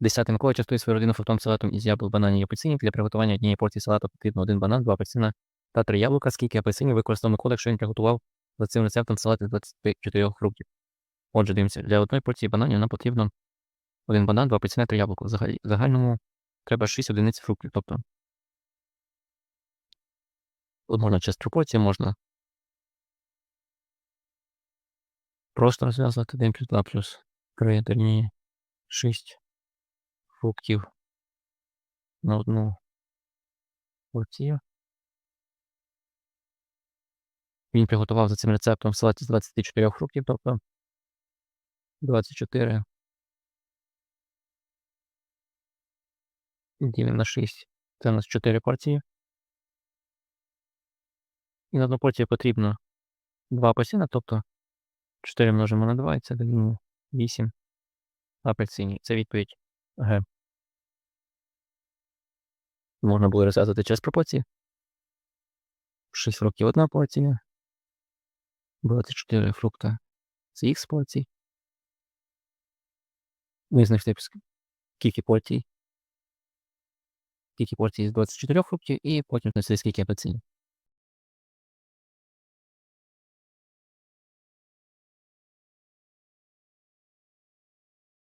10 Микола частує свою родину фруктом салатом із яблук, бананів і апельсинів. Для приготування однієї порції салату потрібно один банан, два апельсина та три яблука. Скільки апельсинів використав Микола, якщо він приготував за цим рецептом салат із 24 фруктів. Отже, дивимося, для одної порції бананів нам потрібно один банан, два апельсина, три яблука. В загальному треба 6 одиниць фруктів. Тобто тут можна через пропорції, можна просто розв'язувати 1 плюс 2 плюс 3 дорівнює 6 фруктів на одну порцію. Він приготував за цим рецептом салат з 24 фруктів, тобто 24 ділимо на 6. Це у нас 4 порції. І на одну порцію потрібно 2 апельсина, тобто 4 множимо на 2, і це дорівнює 8 апельсинів. Це відповідь Г. Можна було розв'язувати через пропорції. 6 років одна порція. 24 фрукта з х порцій. Визначте скільки порцій. Скільки порцій з 24 фруктів, і потім знайшли скільки апельсинів.